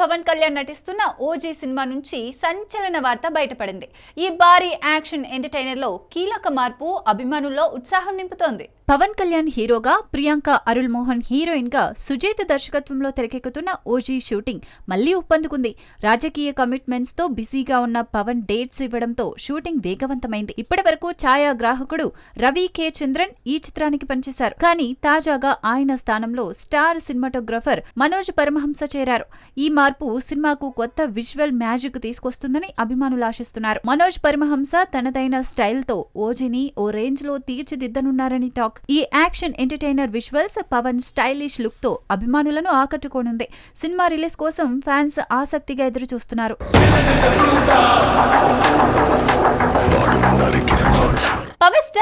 పవన్ కళ్యాణ్ నటిస్తున్న OG cinema నుంచి సంచలన వార్త బయటపడింది. ఈ భారీ యాక్షన్ ఎంటర్టైనర్లో కీలక మార్పు అభిమానుల్లో ఉత్సాహం నింపుతోంది. పవన్ కళ్యాణ్ హీరోగా ప్రియాంక అరుల్ మోహన్ హీరోయిన్గా సుజేత దర్శకత్వంలో తెరకెక్కుతున్న ఓజీ షూటింగ్ మళ్ళీ ఉప్పందుకుంది రాజకీయ కమిట్మెంట్స్తో బిజీగా ఉన్న పవన్ డేట్స్ ఇవ్వడంతో షూటింగ్ వేగవంతమైంది. ఇప్పటి వరకు ఛాయాగ్రాహకుడు రవి కె చంద్రన్ ఈ చిత్రానికి పనిచేశారు. కానీ తాజాగా ఆయన స్థానంలో స్టార్ సినిమాటోగ్రఫర్ మనోజ్ పరమహంస చేరారు. ఈ మార్పు సినిమాకు కొత్త విజువల్ మ్యాజిక్ తీసుకొస్తుందని అభిమానులు ఆశిస్తున్నారు. మనోజ్ పరమహంస తనదైన స్టైల్తో ఓజీని ఓ రేంజ్లో తీర్చిదిద్దనున్నారని టాక్ ఈ action entertainer visuals Pawan stylish లుక్తో అభిమానులను ఆకట్టుకోనుంది. సినిమా రిలీజ్ కోసం ఫ్యాన్స్ ఆసక్తిగా ఎదురు చూస్తున్నారు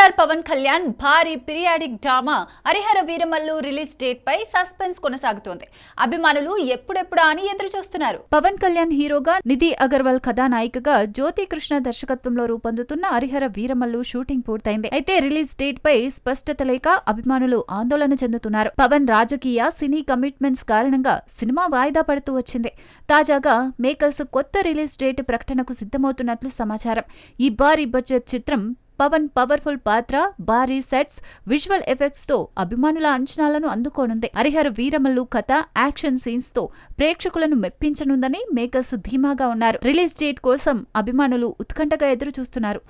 స్టార్ పవన్ కళ్యాణ్ భారీ periodic drama Harihara Veeramallu release date పై సస్పెన్స్ కొనసాగుతోంది. అభిమానులు ఎప్పుడెప్పుడా అని ఎదురు చూస్తున్నారు? పవన్ కళ్యాణ్ హీరోగా నిధి అగర్వాల్ కథానాయికగా జ్యోతి కృష్ణ దర్శకత్వంలో రూపొందుతున్న హరిహర వీరమల్లు షూటింగ్ పూర్తయింది. అయితే రిలీజ్ డేట్ పై స్పష్టత లేక అభిమానులు ఆందోళన చెందుతున్నారు. పవన్ రాజకీయ సినీ కమిట్మెంట్స్ కారణంగా సినిమా వాయిదా పడుతూ వచ్చింది. తాజాగా మేకర్స్ కొత్త రిలీజ్ డేట్ ప్రకటనకు సిద్ధమవుతున్నట్లు సమాచారం. ఈ భారీ బడ్జెట్ చిత్రం పవన్ పవర్ఫుల్ పాత్ర భారీ సెట్స్ విజువల్ ఎఫెక్ట్స్తో అభిమానుల అంచనాలను అందుకోనుంది. హరిహర వీరమల్లు కథ యాక్షన్ సీన్స్తో ప్రేక్షకులను మెప్పించనుందని మేకర్స్ ధీమాగా ఉన్నారు. రిలీజ్ డేట్ కోసం అభిమానులు ఉత్కంఠగా ఎదురు చూస్తున్నారు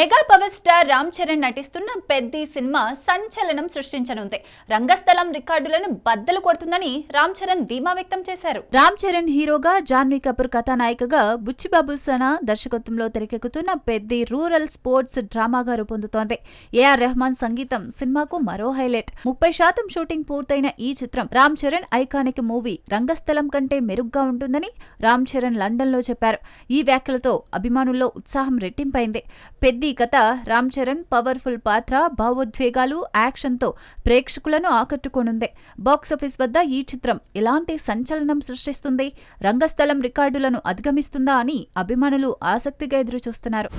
mega power star Ram Charan నటిస్తున్న పెద్ది సినిమా సంచలనం సృష్టించనుంది. రంగస్థలం రికార్డులను బద్దలు కొడుతుందని రామ్ చరణ్ ధీమా వ్యక్తం చేశారు. రామ్ చరణ్ హీరోగా జాన్వీ కపూర్ కథానాయికగా బుచ్చిబాబు సనా దర్శకత్వంలో తెరకెక్కుతున్న పెద్ది రూరల్ స్పోర్ట్స్ డ్రామాగా రూపొందుతోంది. ఏఆర్ రెహమాన్ సంగీతం సినిమాకు మరో హైలైట్. ముప్పై శాతం షూటింగ్ పూర్తయిన ఈ చిత్రం రామ్ చరణ్ ఐకానిక్ మూవీ రంగస్థలం కంటే మెరుగ్గా ఉంటుందని రామ్ చరణ్ లండన్లో చెప్పారు. ఈ వ్యాఖ్యలతో అభిమానుల్లో ఉత్సాహం రెట్టింపైంది. పెద్ది కథ రామ్ చరణ్ పవర్ఫుల్ పాత్ర భావోద్వేగాలు యాక్షన్తో ప్రేక్షకులను ఆకట్టుకోనుంది. బాక్సాఫీస్ వద్ద ఈ చిత్రం ఎలాంటి సంచలనం సృష్టిస్తుంది? రంగస్థలం రికార్డులను అధిగమిస్తుందా అని అభిమానులు ఆసక్తిగా ఎదురుచూస్తున్నారు.